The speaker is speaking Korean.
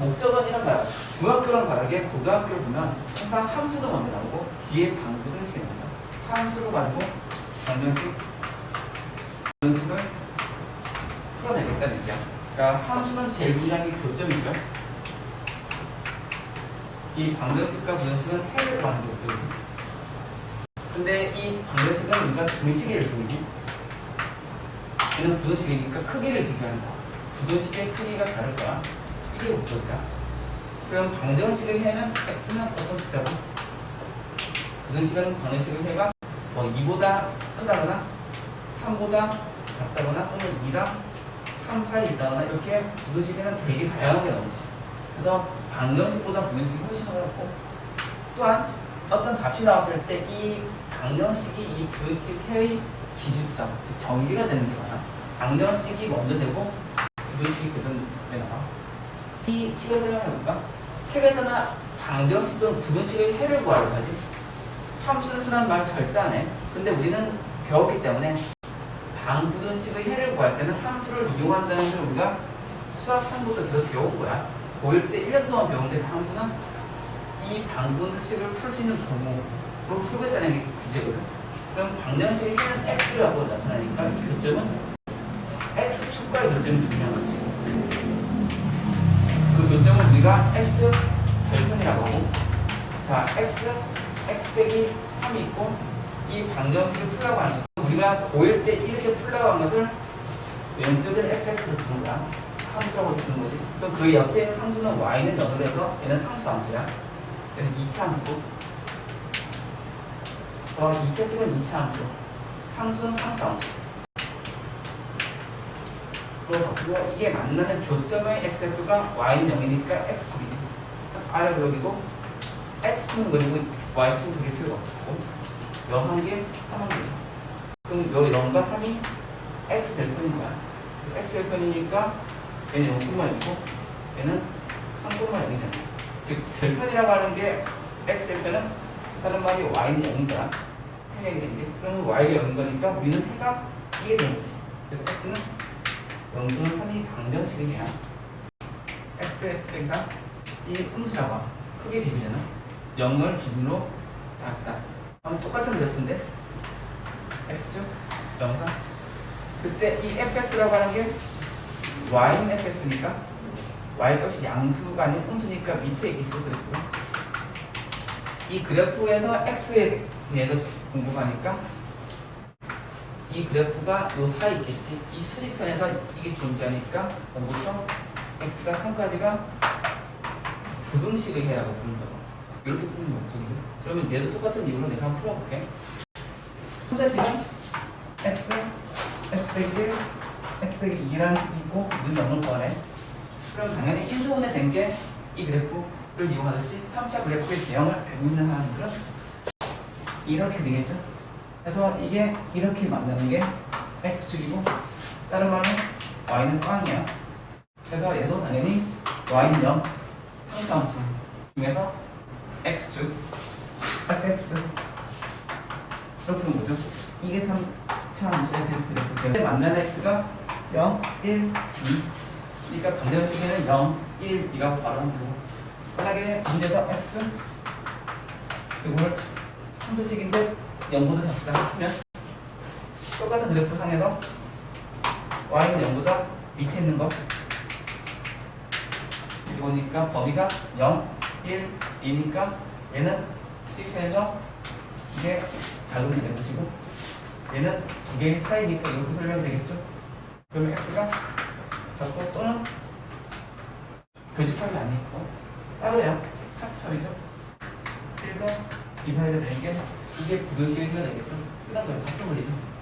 목적어는 거야. 중학교랑 다르게 고등학교를 보면 항상 함수도 먼저 나오고 뒤에 방부등식이 나와요. 함수로 가지고 방정식, 부등식을 풀어내겠다는 얘기야. 그러니까 함수는 제일 게 교점이고요. 이 방정식과 부등식은 해를 구하는 게 목적이고 근데 이 방정식은 우리가 등식의 일종이지 얘는 부등식이니까 크기를 비교하는 거야. 부등식의 크기가 다를 거야. 이게 목적이야. 그럼 방정식의 해는 x는 어떤 숫자고? 부등식은 방정식의 해가 뭐 2보다 크다거나 3보다 작다거나 또는 2랑 3 사이에 있다거나 이렇게 부등식에는 되게 다양하게 나오지. 그래서 방정식보다 부등식이 훨씬 어렵고 또한 어떤 값이 나왔을 때 이 방정식이 이 부등식 해의 기준점, 즉 경계가 되는 게 많아. 방정식이 먼저 되고 부등식이 그 다음에 나와. 이 식을 설명해볼까? 책에서는 방정식 또는 부등식의 해를 구하려고 하지. 함수를 쓰라는 말 절대 안 해. 근데 우리는 배웠기 때문에 방부등식의 해를 구할 때는 함수를 이용한다는 걸 우리가 수학상부터 계속 배운 거야. 고1 때 1년 동안 배운데 그 함수는 이 방부등식을 풀 수 있는 경우로 풀겠다는 게 구제거든. 그럼 방정식의 해는 x라고 나타나니까 이 교점은 x축과의 교점이 중요한 거지. 그 교점을 우리가 x 절편이라고 하고 자 x x 빼기 3이 있고 이 방정식을 풀라고 하는 거 우리가 고1 때 이렇게 풀라고 한 것을 왼쪽에는 fx를 두는 거야. 함수라고 두는 거지. 또 그 옆에 함수는 y는 0으로 해서 얘는 상수 함수야. 얘는 2차 함수고 어, 2차 식은 2차 함수. 상수는 상수 함수 그리고 이게 만나는 교점의 xf가 y는 0이니까 x축이지 아래 블록이고 x축은 그리고 y축은 두개 필요가 없고 0 한 개, 3한 개. 그럼 여기 0과 3이 x 델편인 거야. x 델편이니까 얘는 0,1이고 얘는 3,0이잖아 즉 델편이라고 하는 게 x 델편은 다른 말이 y는 0이잖아 생략이 된게. 그러면 y가 0인 거니까 우리는 해가 이게 되는 거지. 그래서 x는 0분의 3이 방정식이냐 x, x 빼기 3이 음수라고 함. 크게 비교잖아 0을 기준으로 작다. 그럼 똑같은 그래프인데? x축 0, 3 그때 이 fx라고 하는 게 y는 fx니까 y 값이 양수가 아닌 음수니까 밑에 있겠죠 그래프 이 그래프에서 x에 대해서 공부하니까 이 그래프가 요 사이 있겠지. 이 수직선에서 이게 존재하니까 5부터 x가 3까지가 부등식의 해라고 부른다. 이렇게 푸는 목적이고. 그러면 얘도 똑같은 이유로 내가 한번 풀어볼게. 혼자식은 x, x 빼기 1, x 빼기 2라는 식이 있고 눈이 0을 구하네. 그럼 당연히 인수분해 된게 이 그래프를 이용하듯이 3차 그래프의 개형을 알고 있는 사람들은 이렇게 되겠죠. 그래서 이게 이렇게 만드는 게 x축이고 다른 말은 y는 꽝이야. 그래서 얘도 당연히 y는 0 상수함수 중에서 x축 fx 이렇게 푸는 거죠. 이게 3차 함수의 fx 그래프 때문에 만나는 x가 0, 1, 2 그러니까 방정식에는 0, 1, 2가 바로 되고 만약에 문제에서 x 이거를 3차식인데 0보다 작다 하면 똑같은 그래프 상에서 y는 0보다 밑에 있는 거. 이거니까 범위가 0, 1, 2니까 얘는 수직선에서 이게 작은 게 되시고 얘는 두 개의 사이니까 이렇게 설명되겠죠? 그러면 x가 작고 또는 교집합이 아니고 따로야. 합집합이죠. 1과 2 사이가 되는 게 이게 부등식이 되겠죠? 끝난 거예요. 같은 원리죠.